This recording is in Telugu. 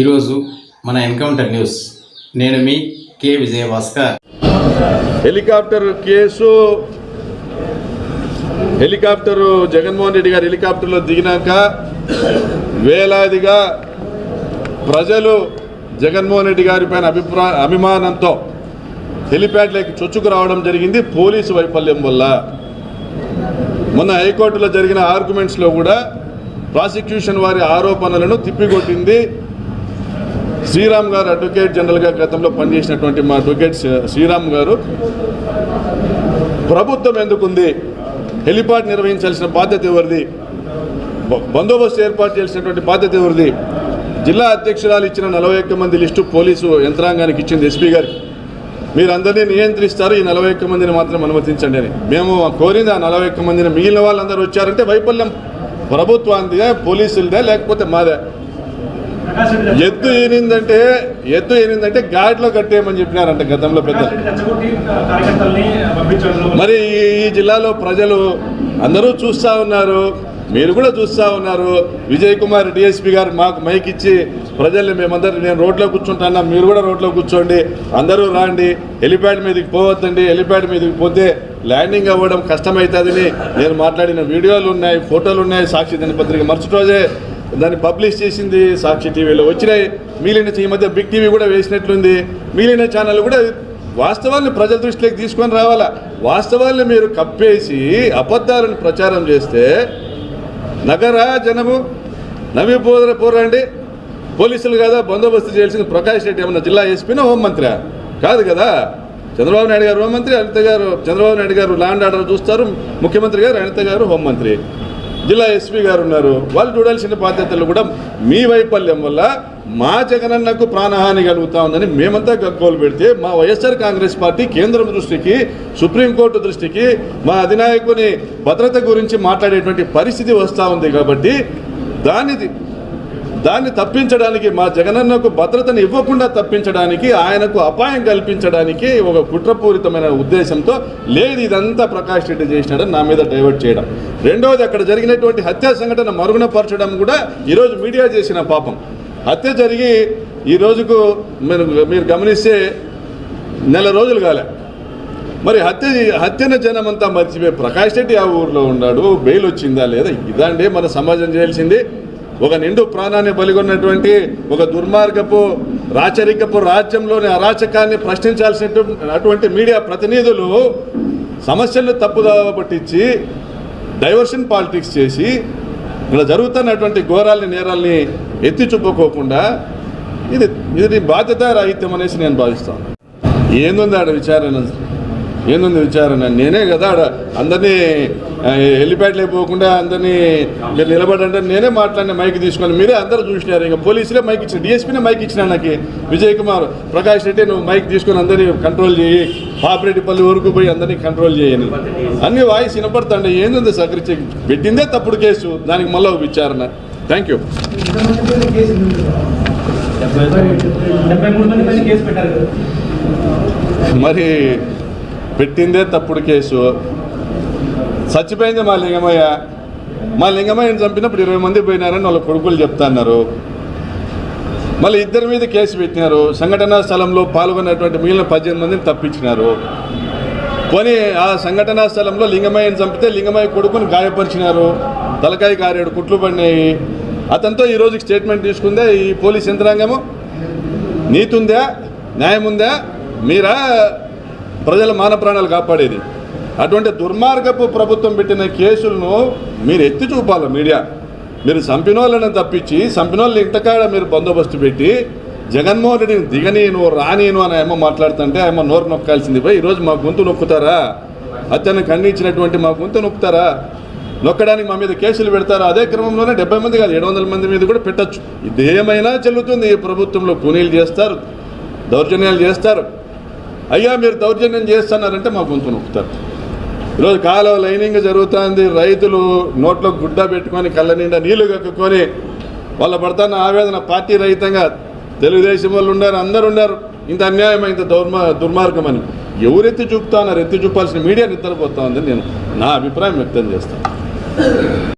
ఈరోజు మన ఎన్కౌంటర్ న్యూస్. నేను మీ K Vijayabhaskar. Helicopter case. Helicopter Jaganmohan Reddy గారు హెలికాప్టర్లో దిగినాక వేలాదిగా ప్రజలు జగన్మోహన్ రెడ్డి గారి పైన అభిప్రాయ అభిమానంతో హెలిప్యాడ్లోకి చొచ్చుకు రావడం జరిగింది పోలీసు వైఫల్యం వల్ల. మొన్న హైకోర్టులో జరిగిన ఆర్గ్యుమెంట్స్లో కూడా ప్రాసిక్యూషన్ వారి ఆరోపణలను తిప్పికొట్టింది శ్రీరామ్ గారు అడ్వకేట్ జనరల్గా గతంలో పనిచేసినటువంటి మా అడ్వకేట్ శ్రీరామ్ గారు ప్రభుత్వం ఎందుకుంది? హెలిపాడ్ నిర్వహించాల్సిన బాధ్యత ఎవరిది? బందోబస్తు ఏర్పాటు చేసినటువంటి బాధ్యత ఎవరిది? జిల్లా అధ్యక్షురాలు ఇచ్చిన నలభై ఒక్క మంది లిస్టు పోలీసు యంత్రాంగానికి ఇచ్చింది ఎస్పీ గారికి. మీరందరినీ నియంత్రిస్తారు ఈ నలభై ఒక్క మందిని మాత్రం అనుమతించండి అని. మేము కోరింది ఆ నలభై ఒక్క మందిని మిగిలిన వాళ్ళందరూ వచ్చారంటే వైఫల్యం. ప్రభుత్వాందిగా పోలీసులదే లేకపోతే మాదే. ఎద్దు ఏనిందంటే ఎద్దు ఏనిందంటే గాడిలో కట్టేయమని చెప్పినారంట గతంలో పంపించడంలో. మరి ఈ- ఈ జిల్లాలో ప్రజలు అందరూ చూస్తూ ఉన్నారు మీరు కూడా చూస్తూ ఉన్నారు. విజయ్ కుమార్ డిఎస్పీ గారు మాకు మైక్ ఇచ్చి ప్రజల్ని మేమందరం నేను రోడ్లో కూర్చుంటాను మీరు కూడా రోడ్లో కూర్చోండి అందరూ రాండి హెలిప్యాడ్ మీదకి పోవద్దండి హెలిప్యాడ్ మీదకి పోతే ల్యాండింగ్ అవ్వడం కష్టమవుతుందని నేను మాట్లాడిన వీడియోలు ఉన్నాయి ఫోటోలు ఉన్నాయి సాక్షి దినపత్రిక. మరుసటి రోజే దాన్ని పబ్లిష్ చేసింది సాక్షి టీవీలో. వచ్చినాయి. మిగిలిన ఈ మధ్య బిగ్ టీవీ కూడా వేసినట్లుంది. మిగిలిన ఛానల్ కూడా వాస్తవాన్ని ప్రజల దృష్టిలోకి తీసుకొని రావాలా? వాస్తవాన్ని మీరు కప్పేసి అబద్ధాలను ప్రచారం చేస్తే నగర జనము నవ్వి పోర పోరండి. పోలీసులు కదా? బందోబస్తు చేయాల్సింది ప్రకాష్ రెడ్డి ఏమన్నా జిల్లా ఎస్పీనా హోంమంత్రి కాదు కదా. చంద్రబాబు నాయుడు గారు హోంమంత్రి అనిత గారు చంద్రబాబు నాయుడు గారు ల్యాండ్ ఆర్డర్ చూస్తారు. ముఖ్యమంత్రి గారు అనిత గారు హోంమంత్రి జిల్లా ఎస్పీ గారు ఉన్నారు. వాళ్ళు చూడాల్సిన బాధ్యతలు కూడా మీ వైఫల్యం వల్ల మా జగనన్నకు ప్రాణహాని కలుగుతా ఉందని మేమంతా గగ్గోలు పెడితే మా వైఎస్ఆర్ కాంగ్రెస్ పార్టీ కేంద్రం దృష్టికి సుప్రీంకోర్టు దృష్టికి మా అధినాయకుని భద్రత గురించి మాట్లాడేటువంటి పరిస్థితి వస్తూ ఉంది కాబట్టి దానిది దాన్ని తప్పించడానికి మా జగనన్నకు భద్రతను ఇవ్వకుండా తప్పించడానికి ఆయనకు అపాయం కల్పించడానికి ఒక కుట్రపూరితమైన ఉద్దేశంతో లేదు ఇదంతా ప్రకాష్ రెడ్డి చేసినాడని నా మీద డైవర్ట్ చేయడం. రెండవది అక్కడ జరిగినటువంటి హత్యా సంఘటన మరుగునపరచడం కూడా ఈరోజు మీడియా చేసిన పాపం. హత్య జరిగి ఈ రోజుకు మీరు మీరు గమనిస్తే నెల రోజులు కాలే. మరి హత్య హత్యన జనం అంతా మర్చిపోయి ప్రకాష్ రెడ్డి ఆ ఊర్లో ఉన్నాడు బెయిల్ వచ్చిందా లేదా? ఇదండి మన సమాజం చేయాల్సింది. ఒక నిండు ప్రాణాన్ని బలిగొన్నటువంటి ఒక దుర్మార్గపు రాచరికపు రాజ్యంలోని అరాచకాన్ని ప్రశ్నించాల్సిన అటువంటి మీడియా ప్రతినిధులు సమస్యలను తప్పుదావ పట్టించి డైవర్షన్ పాలిటిక్స్ చేసి ఇక్కడ జరుగుతున్నటువంటి ఘోరాల్ని నేరాల్ని ఎత్తి చూపుకోకుండా ఇది ఇది బాధ్యత రాహిత్యం అనేసి నేను భావిస్తాను. ఏందుంది ఆడ విచారణ? ఏందుంది విచారణ? నేనే కదా ఆడ అందరినీ హెలిప్యాడ్లే పోకుండా అందరినీ మీరు నిలబడంటే నేనే మాట్లాడిన మైక్ తీసుకొని మీరే అందరూ చూసినారు. ఇంకా పోలీసులే మైక్ ఇచ్చిన డిఎస్పీనే మైక్ ఇచ్చిన నాకు విజయ్ కుమార్. ప్రకాష్ రెడ్డి నువ్వు మైక్ తీసుకొని అందరినీ కంట్రోల్ చేయి. పాపిరెడ్డిపల్లి వరకు పోయి అందరినీ కంట్రోల్ చేయని అన్ని వాయిస్ వినపడుతుండే. ఏందుంది సకరించి పెట్టిందే తప్పుడు కేసు. దానికి మళ్ళీ విచారణ. థ్యాంక్ యూ మరి పెట్టిందే తప్పుడు కేసు. చచ్చిపోయింది మా లింగమయ్య. మా లింగమయ్యని చంపినప్పుడు ఇరవై మంది పోయినారని వాళ్ళ కొడుకులు చెప్తున్నారు. మళ్ళీ ఇద్దరి మీద కేసు పెట్టినారు. సంఘటనా స్థలంలో పాల్గొన్నటువంటి మిగిలిన పద్దెనిమిది మందిని తప్పించినారు. కొని ఆ సంఘటనా స్థలంలో లింగమయ్యని చంపితే లింగమయ్య కొడుకుని గాయపరిచినారు. తలకాయ కారేడు కుట్లు పడినాయి. అతనితో ఈరోజు స్టేట్మెంట్ తీసుకుందే ఈ పోలీస్ యంత్రాంగము. నీతుందా? న్యాయం ఉందా మీరా? ప్రజల మాన ప్రాణాలు కాపాడేది. అటువంటి దుర్మార్గపు ప్రభుత్వం పెట్టిన కేసులను మీరు ఎత్తి చూపాలి మీడియా. మీరు చంపినోళ్ళని తప్పించి చంపినోళ్ళని ఇంతకాడ మీరు బందోబస్తు పెట్టి జగన్మోహన్ రెడ్డిని దిగనీను రానీను అని ఏమో మాట్లాడుతుంటే ఏమో నోరు నొక్కాల్సింది పోయి ఈరోజు మా గొంతు నొక్కుతారా? అతను ఖండించినటువంటి మా గొంతు నొక్కుతారా? నొక్కడానికి మా మీద కేసులు పెడతారు? అదే క్రమంలోనే డెబ్బై మంది కాదు ఏడు వందల మంది మీద కూడా పెట్టచ్చు. ఇది ఏమైనా చెల్లుతుంది? ఈ ప్రభుత్వంలో కూనీలు చేస్తారు దౌర్జన్యాలు చేస్తారు. అయ్యా మీరు దౌర్జన్యం చేస్తున్నారంటే మా గొంతు నొక్కుతారు. ఈరోజు కాలువ లైనింగ్ జరుగుతుంది రైతులు నోట్లో గుడ్డ పెట్టుకొని కళ్ళ నిండా నీళ్ళు కక్కుకొని వాళ్ళ పడుతున్న ఆవేదన పార్టీ రహితంగా తెలుగుదేశం వాళ్ళు ఉన్నారు అందరు ఉన్నారు. ఇంత అన్యాయం ఇంత దుర్మా దుర్మార్గం అని ఎవరెత్తి చూపుతా ఉన్నారు ఎత్తి చూపాల్సిన మీడియా నిద్రపోతా ఉందని నేను నా అభిప్రాయం వ్యక్తం చేస్తాను.